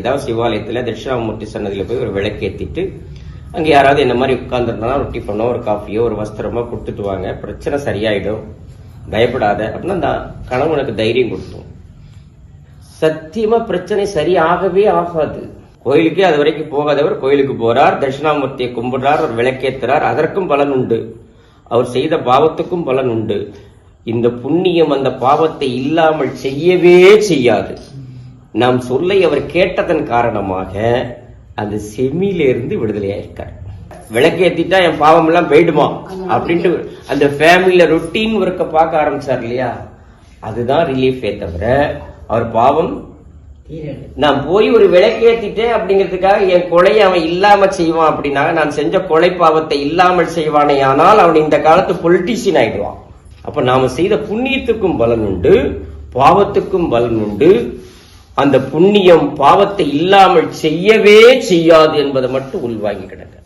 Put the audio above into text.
ஏதாவது சிவாலயத்தில் தட்சிணாமூர்த்தி சன்னதியில் போய் ஒரு விளக்கேற்றிட்டு அங்கே யாராவது என்ன மாதிரி உட்காந்துருந்தா ஒரு டிஃபனோ ஒரு காஃபியோ ஒரு வஸ்திரமோ கொடுத்துட்டு வாங்க. பிரச்சனை சரியாயிடும். பயப்படாத. அப்படின்னா அந்த கணவனுக்கு தைரியம் கொடுத்தோம். சத்தியமா பிரச்சனை சரியாகவே ஆகாது. கோயிலுக்கே அது வரைக்கும் போகாதவர் கோயிலுக்கு போறார் தட்சிணாமூர்த்தியை கும்பிடுறார் ஒரு விளக்கேற்றுறார் அதற்கும் பலன் உண்டு. அவர் செய்த பாவத்துக்கும் பலன் உண்டு. இந்த புண்ணியம் அந்த பாவத்தை இல்லாமல் செய்யவே செய்யாது. நாம் சொல்லை அவர் கேட்டதன் காரணமாக அந்த செமியிலிருந்து விடுதலையாயிருக்கார். விளக்கேத்திட்டா என் பாவம் எல்லாம் போயிடுமா? அப்படின்ட்டு அந்த ஃபேமிலியில ரொட்டீன் ஒர்க்க பார்க்க ஆரம்பிச்சார் இல்லையா? அதுதான் ரிலீஃபே தவிர அவர் பாவம் நான் போய் ஒரு விளக்கு ஏத்திட்டேன் அப்படிங்கிறதுக்காக என் கொலையை அவன் இல்லாம செய்வான் அப்படின்னா நான் செஞ்ச கொலை பாவத்தை இல்லாமல் செய்வானே ஆனால் அவன் இந்த காலத்து பொலிட்டீஷியன் ஆயிடுவான். அப்ப நாம செய்த புண்ணியத்துக்கும் பலன் உண்டு பாவத்துக்கும் பலன் உண்டு அந்த புண்ணியம் பாவத்தை இல்லாமல் செய்யவே செய்யாது என்பதை மட்டும் உள்வாங்கி கிடக்க.